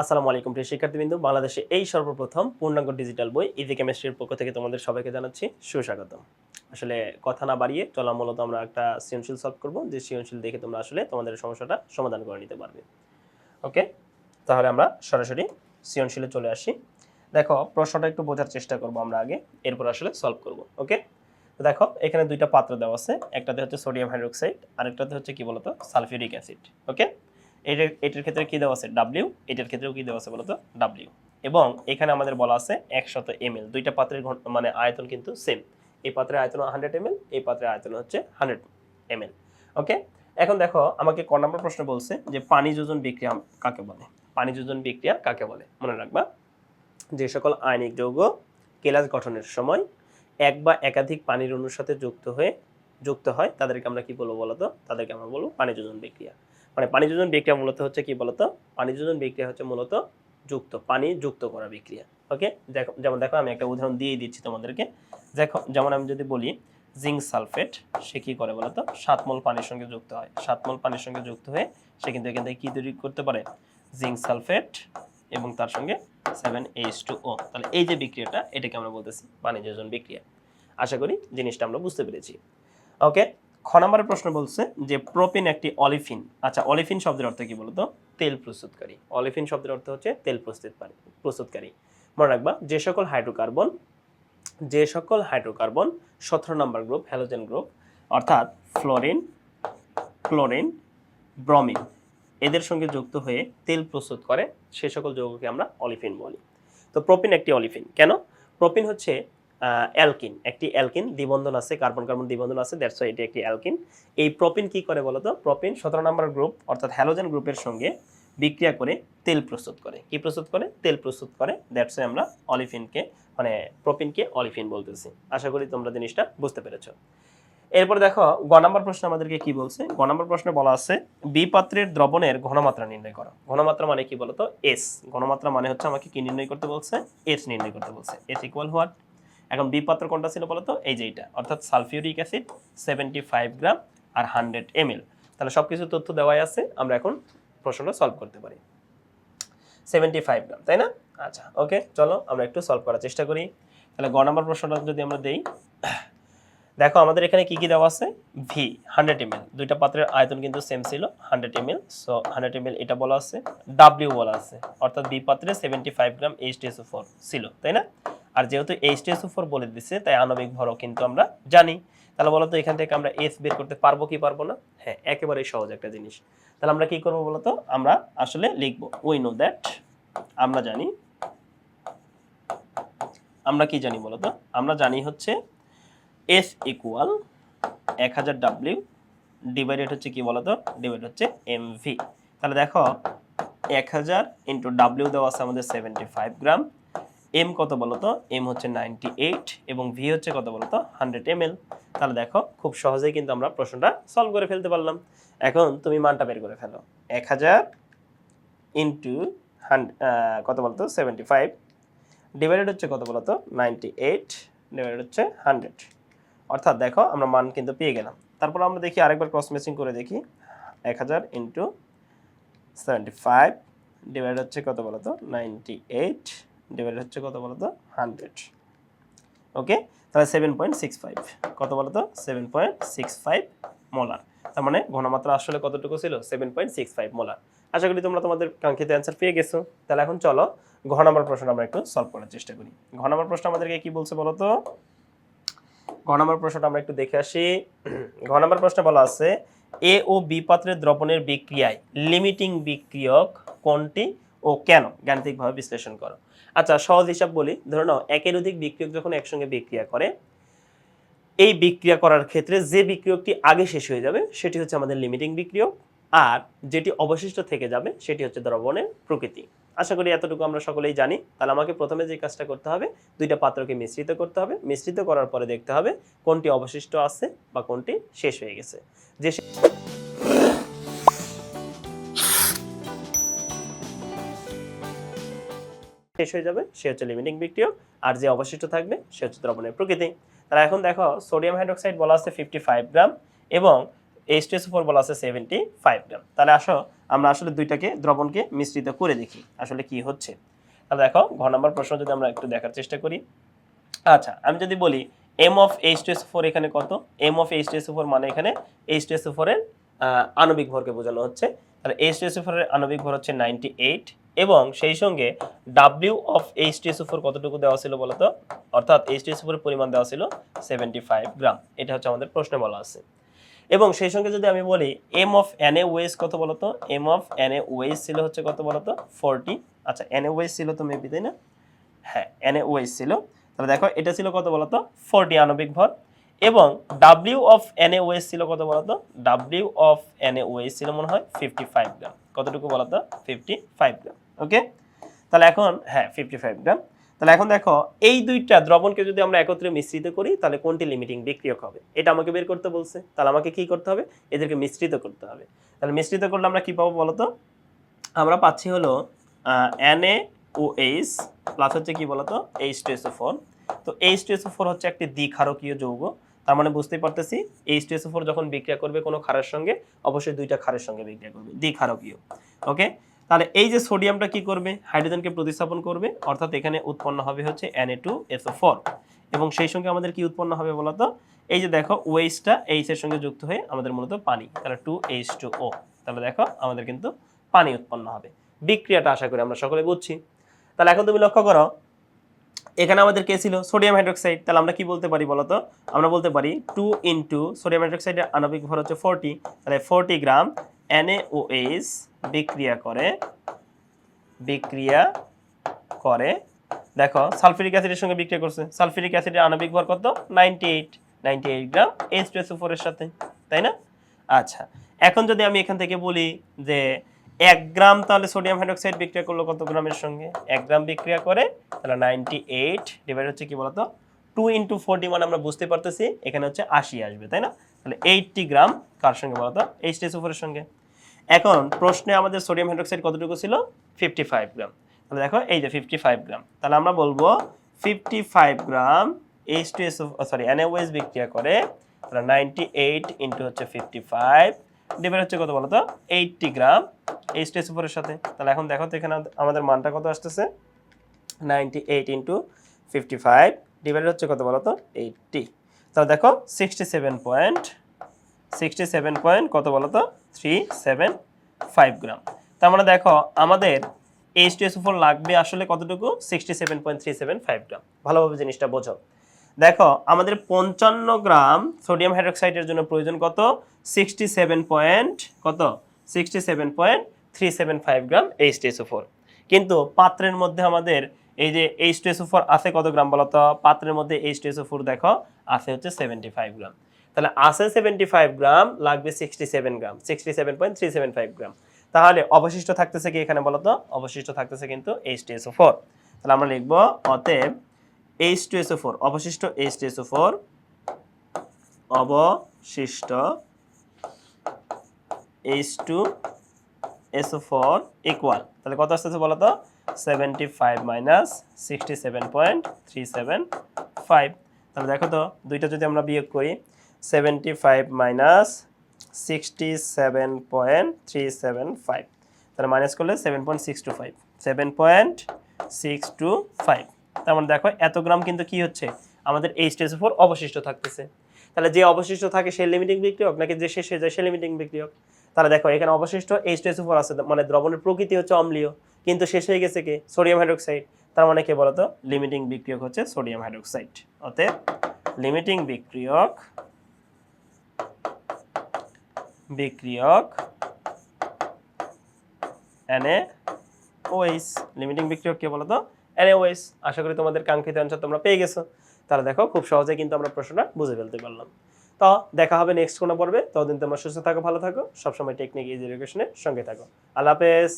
আসসালামু আলাইকুম প্রিয় শিক্ষার্থীবৃন্দ, বাংলাদেশে এই সর্বপ্রথম পূর্ণাঙ্গ ডিজিটাল বই ইজি কেমিস্ট্রির পক্ষ থেকে তোমাদের সবাইকে জানাচ্ছি সুস্বাগতম। আসলে কথা না বাড়িয়ে চলা মূলত আমরা একটা সৃজনশীল সলভ করব, যে সৃজনশীল দেখে তোমরা আসলে তোমাদের সমস্যাটা সমাধান করে নিতে পারবে। ওকে? তাহলে আমরা সরাসরি সৃজনশীলে চলে আসি। দেখো, প্রশ্নটা একটু বোঝার চেষ্টা করব আমরা আগে, এরপর আসলে সলভ করব, ওকে? দেখো, এখানে দুইটা পাত্র দেওয়া আছে, একটাতে হচ্ছে সোডিয়াম হাইড্রোক্সাইড আরেকটাতে হচ্ছে কি বলতো? Sulphuric acid okay? এটার এটার ক্ষেত্রে কি দেওয়া আছে? ডাব্লিউ এটার ক্ষেত্রেও কি দেওয়া আছে বলতো? ডাব্লিউ এবং এখানে আমাদের বলা আছে একশত এম এল দুইটা পাত্রের মানে আয়তন কিন্তু সেম এই পাত্রের আয়তন হান্ড্রেড এম এল এই পাত্রের আয়তন হচ্ছে হান্ড্রেড এম ওকে এখন দেখো, আমাকে ক নম্বর প্রশ্ন বলছে যে পানি যোজন বিক্রিয়া কাকে বলে? পানি যোজন বিক্রিয়া কাকে বলে? মনে রাখবা। যে সকল আয়নিক যৌগ কেলাস গঠনের সময় এক বা একাধিক পানির অণুর সাথে যুক্ত হয়ে, যুক্ত হয়, তাদেরকে আমরা কি বলব বলতো? তাদেরকে আমরা বলব পানি যোজন বিক্রিয়া। মানে পানি যোজন বিক্রিয়া মূলত হচ্ছে কি বলতো? পানি যোজন বিক্রিয়া হচ্ছে মূলত যুক্ত, পানি যুক্ত করা বিক্রিয়া। ওকে? দেখো, যেমন দেখো, আমি একটা উদাহরণ দিয়ে দিচ্ছি তোমাদেরকে। দেখো, যেমন আমি যদি বলি, জিঙ্ক সালফেট, সে কি করে বলতো? সাতমল পানির সঙ্গে যুক্ত হয়। সাত মোল পানির সঙ্গে যুক্ত হয়ে সে কিন্তু এখান থেকে কি তৈরি করতে পারে? জিঙ্ক সালফেট এবং তার সঙ্গে সেভেন এইচ টু ও। তাহলে এই যে বিক্রিয়াটা, এটাকে আমরা বলতেছি পানি যোজন বিক্রিয়া। আশা করি জিনিসটা আমরা বুঝতে পেরেছি। ওকে? খ নম্বরের প্রশ্ন বলছে যে প্রোপিন একটি অলিফিন। আচ্ছা অলিফিন শব্দের অর্থ কি বলতো? তেল প্রস্তুতকারী। অলিফিন শব্দের অর্থ হচ্ছে তেল প্রস্তুত প্রস্তুতকারী। মনে রাখবা, যে সকল হাইড্রোকার্বন, যে সকল হাইড্রোকার্বন সতেরো নম্বর গ্রুপ, হ্যালোজেন গ্রুপ, অর্থাৎ ফ্লোরিন, ক্লোরিন, ব্রমিন, এদের সঙ্গে যুক্ত হয়ে তেল প্রস্তুত করে, সে সকল যৌগকে আমরা অলিফিন বলি। তো প্রোপিন একটি অলিফিন। কেন? প্রোপিন হচ্ছে অ্যালকিন, একটি অ্যালকিন দ্বিবন্ধন আছে, কার্বন কার্বন দ্বিবন্ধন আছে দ্যাটস ওয়াই এটি একটি অ্যালকিন। এই প্রোপিন কি করে বলতো? প্রোপিন সতেরো নম্বর গ্রুপ অর্থাৎ হ্যালোজেন গ্রুপের সঙ্গে বিক্রিয়া করে তেল প্রস্তুত করে। কি প্রস্তুত করে? তেল প্রস্তুত করে দ্যাটস ওয়াই আমরা অলিফিনকে মানে প্রোপিনকে অলিফিন বলতেছি। আশা করি তোমরা জিনিসটা বুঝতে পেরেছ। এরপর দেখো, গ নম্বর প্রশ্ন আমাদেরকে কি বলছে? গ নম্বর প্রশ্নে বলা আছে বি পাত্রের দ্রবণের ঘনমাত্রা নির্ণয় করো। ঘনমাত্রা মানে কি বলতো? এস ঘনমাত্রা মানে হচ্ছে আমাকে কি নির্ণয় করতে বলছে? এস নির্ণয় করতে বলছে। এস ইকুয়াল হোয়াট এখন বি পাত্র কোনটা ছিল বলতো? এই যে এটা অর্থাৎ sulphuric acid seventy five gram আর হান্ড্রেড এম এল তাহলে সব কিছু তথ্য দেওয়াই আছে, আমরা এখন প্রশ্নটা সলভ করতে পারি। সেভেন্টি ফাইভ গ্রাম, তাই না? আচ্ছা ওকে, চলো আমরা একটু সলভ করার চেষ্টা করি। তাহলে গ নম্বর প্রশ্নটা যদি আমরা দেই। দেখো, আমাদের এখানে কি কি দেওয়া আছে? ভি হান্ড্রেড এম এল দুইটা পাত্রের আয়তন কিন্তু সেম ছিল hundred M L so hundred M L এটা বলা আছে ডাব্লিউ বলা আছে। অর্থাৎ বি পাত্রে seventy five gram H four ছিল, তাই না? আর যেহেতু এইচ টিএসও ফোর বলে দিচ্ছে তাই আণবিক ভরও কিন্তু আমরা জানি। তাহলে বলো তো এখান থেকে আমরা এস বের করতে পারব কি পারব না? হ্যাঁ একেবারেই সহজ একটা জিনিস। তাহলে আমরা কি করব বলতো? আমরা আসলে লিখব উই নো দ্যাট আমরা জানি। আমরা কি জানি বলতো? আমরা জানি হচ্ছে এস ইকুয়াল এক হাজার ডাব্লিউ ডিভাইডেড হচ্ছে কি বলতো? ডিভাইড হচ্ছে এম ভি তাহলে দেখো, এক হাজার ইন্টু ডাব্লিউ দেওয়া আছে আমাদের সেভেন্টি ফাইভ গ্রাম এম কত বলতো? এম হচ্ছে নাইনটি এইট এবং ভি হচ্ছে কত বলতো? হান্ড্রেড এম তাহলে দেখো, খুব সহজেই কিন্তু আমরা প্রশ্নটা সলভ করে ফেলতে পারলাম। এখন তুমি মানটা বের করে ফেলো। এক হাজার ইন্টু কত বলতো? সেভেন্টি ফাইভ ডিভাইডেড হচ্ছে কত বলতো? নাইনটি এইট ডিভাইডেড হচ্ছে হান্ড্রেড অর্থাৎ দেখো, আমরা মান কিন্তু পেয়ে গেলাম। তারপর আমরা দেখি আরেকবার ক্রস ম্যাচিং করে দেখি। এক হাজার ইন্টু সেভেন্টি ফাইভ ডিভাইড হচ্ছে কত বলতো? নাইনটি এইট ডিভাইড হচ্ছে কত বলতো? হান্ড্রেড ওকে তাহলে সেভেন পয়েন্ট সিক্স ফাইভ কত বলতো? Seven point six five molar তার মানে ঘনমাত্রা আসলে কতটুকু ছিল? Seven point six five molar আশা করি তোমরা তোমাদের কাঙ্ক্ষিত অ্যান্সার পেয়ে গেছো। তাহলে এখন চলো ঘ নম্বর প্রশ্ন আমরা একটু সলভ করার চেষ্টা করি। ঘ নম্বর প্রশ্ন আমাদেরকে কি বলছে বলো তো ঘ নম্বর প্রশ্নটা আমরা একটু দেখে আসি। ঘ নম্বর প্রশ্নে বলা আছে, এ ও বি পাত্রের দ্রবণের বিক্রিয়ায় লিমিটিং বিক্রিয়ক কোনটি ও কেন? গাণিতিকভাবে বিশ্লেষণ করো। আচ্ছা সহজ হিসাব বলি। ধরে নাও, একের অধিক বিক্রিয়ক যখন একসঙ্গে বিক্রিয়া করে, এই বিক্রিয়া করার ক্ষেত্রে যে বিক্রিয়কটি আগে শেষ হয়ে যাবে, সেটি হচ্ছে আমাদের লিমিটিং বিক্রিয়ক। আর যেটি অবশিষ্ট থেকে যাবে, সেটি হচ্ছে দ্রবণের প্রকৃতি। আশা করি এতটুকু আমরা সকলেই জানি। তাহলে আমাকে প্রথমে যে কাজটা করতে হবে, দুইটা পাত্রকে মিশ্রিত করতে হবে। মিশ্রিত করার পরে দেখতে হবে কোনটি অবশিষ্ট আছে বা কোনটি শেষ হয়ে গেছে। যে শেষ হয়ে যাবে, সে হচ্ছে লিমিটিং বিক্রিয়ক আর যে অবশিষ্ট থাকবে, সে হচ্ছে দ্রবণের প্রকৃতি। তাহলে এখন দেখো সোডিয়াম হাইড্রোক্সাইড বলা আছে ফিফটি ফাইভ গ্রাম এবং এইচ টু ফোর বলা আছে সেভেন্টি ফাইভ গ্রাম তাহলে আসো, আমরা আসলে দুইটাকে, দ্রবণকে মিশ্রিত করে দেখি, আসলে কি হচ্ছে। তাহলে দেখো, ঘ নম্বর প্রশ্ন যদি আমরা একটু দেখার চেষ্টা করি। আচ্ছা আমি যদি বলি M of H two four এখানে কত? M of H two four মানে এখানে এইচ টু ফোরের আণবিক ভরকে বোঝানো হচ্ছে। তাহলে এইচ টু ফোরের আণবিক ভর হচ্ছে নাইনটি এইট এবং সেই সঙ্গে W of H two S four কতটুকু দেওয়া ছিল বলতো? অর্থাৎ এইচ টু এস ফোরের পরিমাণ দেওয়া ছিল সেভেন্টি ফাইভ গ্রাম। এটা হচ্ছে আমাদের প্রশ্নে বলা আছে। এবং সেই সঙ্গে যদি আমি বলি M of N A O H কত বলতো? M of N A O H ছিল হচ্ছে কত বলতো? ফোরটি আচ্ছা এন এ ওয়েস ছিল তো মেবি তাই না? হ্যাঁ এন এ ওয়েস ছিল। তাহলে দেখো, এটা ছিল কত বলতো? ফোরটি আণবিক ভর। এবং W of N A O H ছিল কত বলতো? W of N A O H ছিল মনে হয় ফিফটি ফাইভ গ্রাম। কতটুকু বলতো? Fifty five gram. ওকে? তাহলে এখন হ্যাঁ ফিফটি ফাইভ গ্রাম তাহলে এখন দেখো, এই দুইটা দ্রবণকে যদি আমরা একত্রে মিশ্রিত করি, তাহলে কোনটি লিমিটিং বিক্রিয়ক হবে? এটা আমাকে বের করতে বলছে। তাহলে আমাকে কি করতে হবে? এদেরকে মিশ্রিত করতে হবে। তাহলে মিশ্রিত করলে আমরা কি পাবো বলতো? আমরা পাচ্ছি হলো N A O H plus হচ্ছে কি বলতো? H two S O four তো H two S O four হচ্ছে একটি দ্বিক্ষারকীয় যৌগ। তার মানে বুঝতেই পারতেছি এইচ টু এসও ফোর যখন বিক্রিয়া করবে কোনো ক্ষারের সঙ্গে, অবশ্যই দুইটা ক্ষারের সঙ্গে বিক্রিয়া করবে। দ্বিক্ষারকীয়। ওকে? তাহলে এই যে সোডিয়ামটা কি করবে? হাইড্রোজেনকে প্রতিস্থাপন করবে। অর্থাৎ এখানে উৎপন্ন হবে হচ্ছে Na2SO4 টু এসও ফোর এবং সেই সঙ্গে আমাদের কি উৎপন্ন হবে বলতো এই যে দেখো ওয়েসটা এইচ এর সঙ্গে যুক্ত হয়ে আমাদের মূলত পানি, তাহলে টু এইচ টু ও তাহলে দেখো, আমাদের কিন্তু পানি উৎপন্ন হবে। বিক্রিয়াটা আশা করি আমরা সকলে বুঝছি। তাহলে এখন তুমি লক্ষ্য করো, এখানে আমাদের কে ছিল? Sodium hydroxide. তাহলে আমরা কি বলতে পারি বলতো আমরা বলতে পারি টু ইন্টু সোডিয়াম হাইড্রোক্সাইডের আণবিক ভর হচ্ছে ফোরটি তাহলে ফোরটি গ্রাম NaOH বিক্রিয়া করে বিক্রিয়া করে। দেখো সালফিউরিক অ্যাসিডের সঙ্গে বিক্রিয়া করছে। সালফিউরিক অ্যাসিডের আণবিক ভর কত? Ninety eight ninety eight gram H সাথে, তাই না? আচ্ছা এখন যদি আমি এখান থেকে বলি যে এক গ্রাম তাহলে সোডিয়াম হাইড্রোক্সাইড বিক্রিয়া করল কত গ্রামের সঙ্গে? এক গ্রাম বিক্রিয়া করে, তাহলে নাইনটি এইট ডিভাইড হচ্ছে কি বলতো? টু ইন্টু ফোরটি মানে আমরা বুঝতে পারতেছি, এখানে হচ্ছে আশি আসবে, তাই না? তাহলে এইটটি গ্রাম কার সঙ্গে বলতো এইচ টেস উপরের সঙ্গে। এখন প্রশ্নে আমাদের সোডিয়াম হাইড্রোক্সাইড কতটুকু ছিল? Fifty five gram. তাহলে দেখো, এই যে ফিফটি ফাইভ গ্রাম। তাহলে আমরা বলব fifty five gram H two S sorry N A O S বিক্রিয়া করে তাহলে নাইনটি এইট ইন্টু হচ্ছে ফিফটি ফাইভ ডিভাইড হচ্ছে কত বলতো eighty gram H two S উপরের সাথে। তাহলে এখন দেখো তো এখানে আমাদের মানটা কত আসতেছে? Ninety eight into fifty five divide হচ্ছে কত বলতো এইটটি তাহলে দেখো sixty seven point sixty seven point কত বলতো থ্রি সেভেন ফাইভ গ্রাম তার মানে দেখো আমাদের এইচ টু এস ফোর লাগবে আসলে কতটুকু? Sixty seven point three seven five gram ভালোভাবে জিনিসটা বোঝো। দেখো আমাদের পঞ্চান্ন গ্রাম সোডিয়াম হাইড্রোক্সাইডের জন্য প্রয়োজন কত? সিক্সটি সেভেন পয়েন্ট কত? Sixty seven point three seven five gram H S four কিন্তু পাত্রের মধ্যে আমাদের এই যে এইচ টু ফোর আছে কত গ্রাম বলতো পাত্রের মধ্যে এইচ টু ফোর দেখো, আছে হচ্ছে সেভেন্টি ফাইভ গ্রাম। তাহলে আছে সেভেন্টি ফাইভ গ্রাম, লাগবে sixty seven gram sixty seven point three seven five gram. তাহলে অবশিষ্ট থাকতেছে কি এখানে বলতো অবশিষ্ট থাকতেছে কিন্তু এইচ টু ফোর তাহলে আমরা লিখব অতএব H two S O four অবশিষ্ট H two S O four অবশিষ্ট H two S O four equal তাহলে কত আসতেছে বলতো seventy five minus sixty seven point three seven five তাহলে দেখো তো, দুইটা যদি আমরা বিয়োগ করি seventy five minus sixty seven point three seven five তাহলে মাইনাস করলে seven point six two five seven point six two five তার মানে দেখো, এত গ্রাম কিন্তু কি হচ্ছে? আমাদের এইচ টেস ফোর অবশিষ্ট থাকতেছে। তাহলে যে অবশিষ্ট থাকে সে লিমিটিং বিক্রিয়ক, নাকি যে শেষ হয়ে যায় সে লিমিটিং বিক্রিয়ক? তাহলে দেখো, এখানে অবশিষ্ট এইচ টেস ফোর আছে মানে দ্রবণের প্রকৃতি হচ্ছে অম্লীয়। কিন্তু শেষ হয়ে গেছে কি? সোডিয়াম হাইড্রোক্সাইড তার মানে কে বলতো? লিমিটিং বিক্রিয়ক হচ্ছে সোডিয়াম হাইড্রোক্সাইড অতএব লিমিটিং বিক্রিয়ক বিক্রিয়ক ওএইচ লিমিটিং বিক্রিয়ক কে বলতো? ওএইচ আশা করি তোমাদের কাঙ্ক্ষিত অ্যান্সার তোমরা পেয়ে গেছো। তাহলে দেখো, খুব সহজে কিন্তু আমরা প্রশ্নটা বুঝে ফেলতে পারলাম। তো দেখা হবে নেক্সট কোনো পর্বে। ততদিন তোমরা সুস্থ থাকো, ভালো থাকো। সবসময় টেকনিক ইজ এডুকেশনের সঙ্গে থাকো। আল্লাহ হাফেজ।